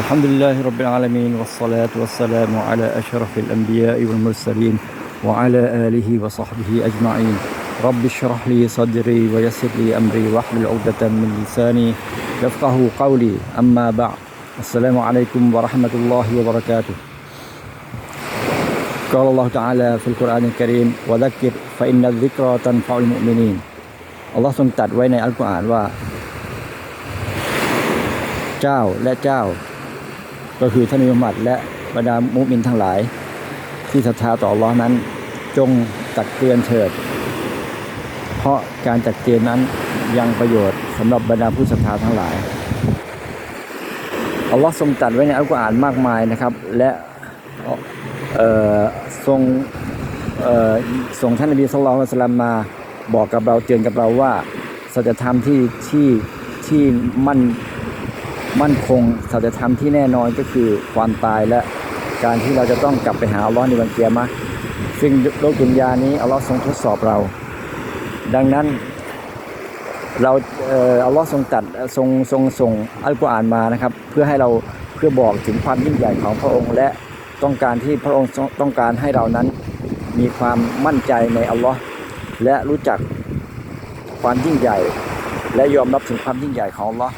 الحمد لله رب العالمين والصلاة والسلام على أشرف الأنبياء والمرسلين وعلى آله وصحبه أجمعين رب اشرح لي صدري ويسر لي أمري واحلل عقدة من لساني يفقه قولي أما بعد السلام عليكم ورحمة الله وبركاته قال الله تعالى في القرآن الكريم وذكر فإن الذكرى تنفع المؤمنين อัลลอฮ์ทรงตรัดไว้ในอัลกุรอานว่า เจ้าและเจ้า ก็คือท่านมุมัดและบรรดามุมินทั้งหลาย ที่ศรัทธาต่ออัลลอฮ์นั้น จงตักเตือนเถิด เพราะการตักเตือนนั้นยังประโยชน์สำหรับบรรดาผู้ศรัทธาทั้งหลายอัลลอฮ์ทรงตัดไว้ในอัลกุรอานมากมายนะครับ และทรงส่งท่านนบีสุลต่านสลัมมาบอกกับเราเตือนกับเราว่าสัจธรรมที่ที่ที่มั่น มั่นคงสัจธรรมที่แน่นอนก็คือความตายและการที่เราจะต้องกลับไปหาอัลลอฮ์ในวันเกียรมะซึ่งโลกดุนยานี้อัลลอฮ์ทรงทดสอบเรา ดังนั้นเราเอัลลอฮ์ทรงตัดทรงทรงส่งอัลกุรอานมานะครับ เพื่อให้เราเพื่อบอกถึงความยิ่งใหญ่ของพระองค์ และต้องการที่พระองค์ต้องการให้เรานั้นมีความมั่นใจในอัลลอฮ์และรู้จักความยิ่งใหญ่ และยอมรับถึงความยิ่งใหญ่ของอัลลอฮ์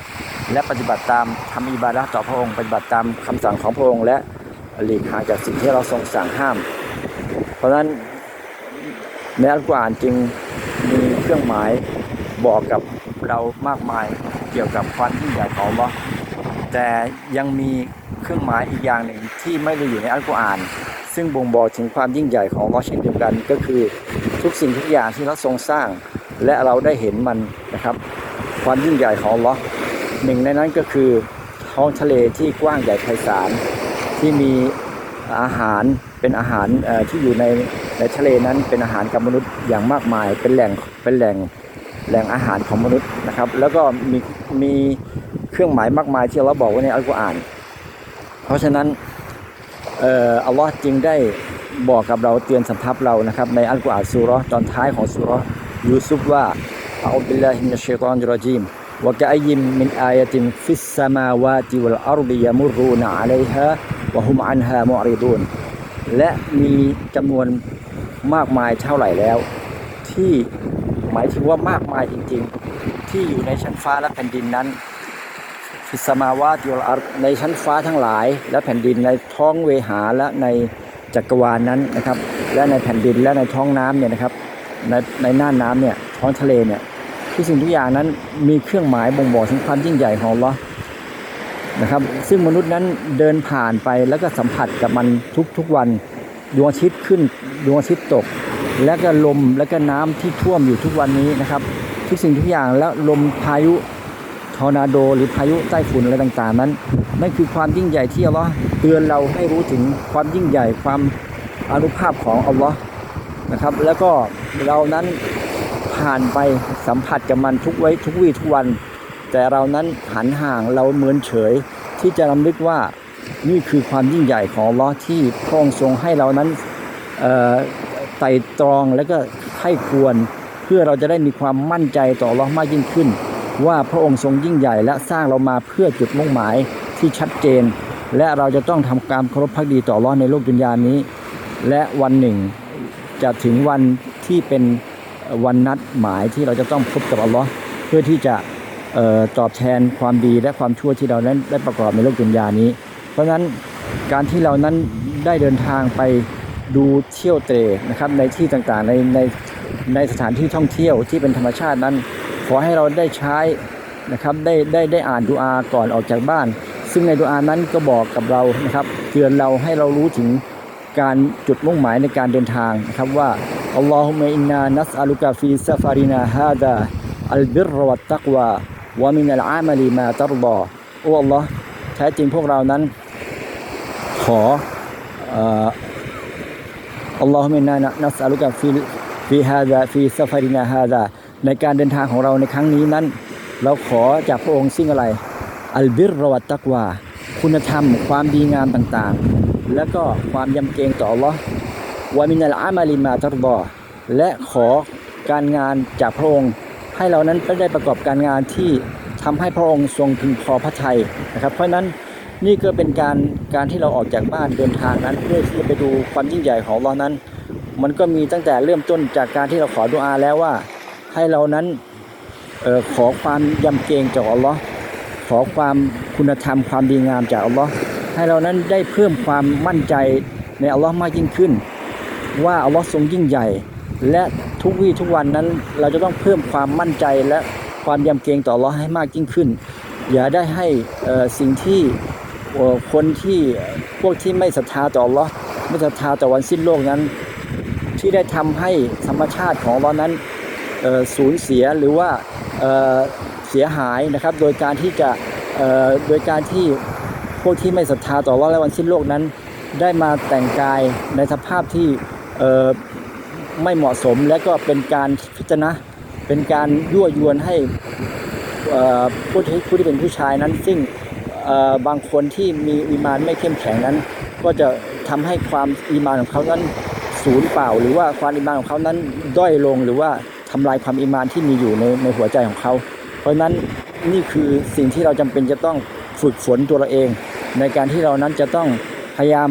และปฏิบัติตามทำอิบาดะต่อพระองค์ปฏิบัติตามคำสั่งของพระองค์และหลีกห่างจากสิ่งที่เราทรงสั่งห้าม เพราะฉะนั้นในอัลกุรอานจึงมีเครื่องหมายบอกกับเรามากมายเกี่ยวกับความยิ่งใหญ่ของอัลเลาะแต่ยังมีเครื่องหมายอีกอย่างหนึ่งที่ไม่ได้อยู่ในอัลกุรอาน ซึ่งบ่งบอกถึงความยิ่งใหญ่ของอัลเลาะเช่นเดียวกันก็คือทุกสิ่งทุกอย่างที่เราทรงสร้าง และเราได้เห็นมันนะครับ ความยิ่งใหญ่ของอัลเลาะ หนึ่งในนั้นก็คือท้องทะเลที่กว้างใหญ่ไพศาลที่มีอาหารเป็นอาหารที่อยู่ในในทะเลนั้นเป็นอาหารกับมนุษย์อย่างมากมาย เป็นแหล่งเป็นแหล่งแหล่งอาหารของมนุษย์นะครับ แล้วก็มีมีเครื่องหมายมากมายที่เราบอกไว้ในอัลกุรอาน เพราะฉะนั้นเอ่ออัลลอฮ์จึงได้บอกกับเราเตือนสำทับเรานะครับในอัลกุรอานซูเรตอนท้ายของซูเรยูซุฟว่าอัลลอฮฺบิลลาฮิมินัชชัยฏอนรรจีม وكأي من آية في السماوات والأرض يمرون عليها وهم عنها معرضون และมีจำนวนมากมายเท่าไหร่แล้ว ที่หมายถึงว่ามากมายจริงๆ ที่อยู่ในชั้นฟ้าและแผ่นดินนั้นฟิสมาวาติวลอาร์ในชั้นฟ้าทั้งหลาย และแผ่นดินในท้องเวหาและในจักรวาลนนั้นนะครับ และในแผ่นดินและในท้องน้ำเนี่ยนะครับ ในในน่านน้ำเนี่ยท้องทะเลเนี่ย ทุกสิ่งทุกอย่างนั้นมีเครื่องหมายบ่งบอกถึงความยิ่งใหญ่ของลเลาะห์นะครับ ซึ่งมนุษย์นั้นเดินผ่านไปแล้วก็สัมผัสกับมันทุกทุกวันดวงอาทิตย์ขึ้นดวงอาทิตย์ตก และก็ลมและก็น้ำที่ท่วมอยู่ทุกวันนี้นะครับ ทุกสิ่งทุกอย่างแล้วลมพายุทอร์นาโด หรือพายุใต้ฝุ่นอะไรต่างๆ นั้นนั่นคือความยิ่งใหญ่ที่อัลลาะห์เตือนเราให้รู้ถึงความยิ่งใหญ่ความอานุภาพของอัลลาะห์นะครับ แล้วก็เรานั้น ผ่านไปสัมผัสกับมันทุกไว้ทุกวี่ทุกวัน แต่เรานั้นหันห่างเราเหมือนเฉย ที่จะรำลึกว่านี่คือความยิ่งใหญ่ของลเลอที่พระองค์ทรงให้เรานั้นไต่ตรองแล้วก็ให้ควร เพื่อเราจะได้มีความมั่นใจต่อลเลอมากยิ่งขึ้น ว่าพระองค์ทรงยิ่งใหญ่และสร้างเรามาเพื่อจุดมุ่งหมายที่ชัดเจน และเราจะต้องทำการเคารพพักดีต่อลเลอในโลกดุนยานี้ และวันหนึ่งจะถึงวันที่เป็น วันนัดหมายที่เราจะต้องพบกับอัลลอฮ์เพื่อที่จะออตอบแทนความดีและความชั่วที่เรานั้นได้ประกอบในโลกดุนยานี้ เพราะฉะนั้นการที่เรานั้นได้เดินทางไปดูเที่ยวเตรนะครับในที่ต่างๆในในในสถานที่ท่องเที่ยวที่เป็นธรรมชาตินั้น ขอให้เราได้ใช้นะครับได้ได้ได้อ่านดูอาก่อนออกจากบ้าน ซึ่งในดูอานั้นก็บอกกับเรานะครับเตือนเราให้เรารู้ถึงการจุดมุ่งหมายในการเดินทางนะครับว่า อัลลอฮุมะอินนานัสอัลุกะฟีซาฟารินาฮาดาอัลบิรวัตตักวาวะมินัลอามัลีมาตัรดอโอ้อัลลอฮ์แท้จริงพวกเรานั้น ขออัลลอฮุมะอินนานัสอัลุกะฟีฟีฮาดาฟีซาฟารินาฮาดาในการเดินทางของเราในครั้งนี้นั้น เราขอจากพระองค์ซึ่งอะไร อัลบิรวัตตักวา คุณธรรม ความดีงามต่างๆ และก็ความยำเกรงต่อ Allah วามินัลอามาลิมาตัรดอและขอการงานจากพระองค์ ให้เรานั้นได้ประกอบการงานที่ทำให้พระองค์ทรงพึงพอพระทัยนะครับ เพราะฉะนั้นนี่ก็เป็นการการที่เราออกจากบ้านเดินทางนั้น เพื่อที่จะไปดูความยิ่งใหญ่ของเรานั้น มันก็มีตั้งแต่เริ่มต้นจากการที่เราขอดุอาแล้วว่า ให้เรานั้นออขอความยำเกรงจากอัลลอฮ์ขอความคุณธรรมความดีงามจากอัลลอฮ์ให้เรานั้นได้เพิ่มความมั่นใจในอัลลอฮ์มากยิ่งขึ้น ว่าอัลลอฮ์ทรงยิ่งใหญ่ และทุกวี่ทุกวันนั้นเราจะต้องเพิ่มความมั่นใจและความยำเกรงต่ออัลลอฮ์ให้มากยิ่งขึ้น อย่าได้ให้สิ่งที่คนที่พวกที่ไม่ศรัทธาต่ออัลลอฮ์ไม่ศรัทธาต่อวันสิ้นโลกนั้น ที่ได้ทำให้ธรรมชาติของเรานั้นสูญเสียหรือว่าเเสียหายนะครับ โดยการที่จะโดยการที่พวกที่ไม่ศรัทธาต่อเราและวันสิ้นโลกนั้น ได้มาแต่งกายในสภาพที่ ไม่เหมาะสมและก็เป็นการพิจารณาเป็นการยั่วยวนให้ผู้ที่ผู้ที่เป็นผู้ชายนั้น ซึ่งบางคนที่มีอีมานไม่เข้มแข็งนั้น ก็จะทำให้ความอีมานของเขานั้นศูนย์เปล่า หรือว่าความอิมานของเขานั้นด้อยลงหรือว่าทำลายความอิมานที่มีอยู่ในในหัวใจของเขา เพราะฉะนั้นนี่คือสิ่งที่เราจำเป็นจะต้องฝึกฝนตัวเราเอง ในการที่เรานั้นจะต้องพยายาม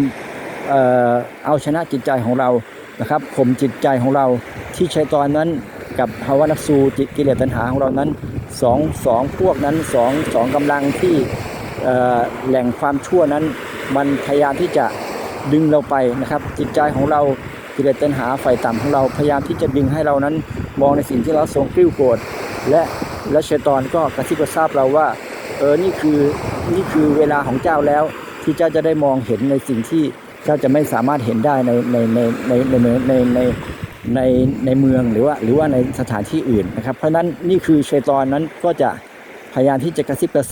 เอาชนะจิตใจของเรานะครับข่มจิตใจของเราที่ใช้ตอนนั้นกับภาวะนักสูจิตกิเลสตัณหาของเรานั้นสองสองพวกนั้นสองสองกำลังที่แหล่งความชั่วนั้น มันพยายามที่จะดึงเราไปนะครับ จิตใจของเรากิเลสตัณหาไฟต่ำของเราพยายามที่จะดึงให้เรานั้นมองในสิ่งที่เราทรงกริ้วโกรธและและชัยตอนก็กระซิบกระซาบเราว่าเออนี่คือนี่คือเวลาของเจ้าแล้วที่เจ้าจะได้มองเห็นในสิ่งที่ ก็จะไม่สามารถเห็นได้ในในในในในในในในในเมืองหรือว่าหรือว่าในสถานที่อื่นนะครับ เพราะนั้นนี่คือชัยตอนนั้นก็จะพยายามที่จะกระซิบกระซา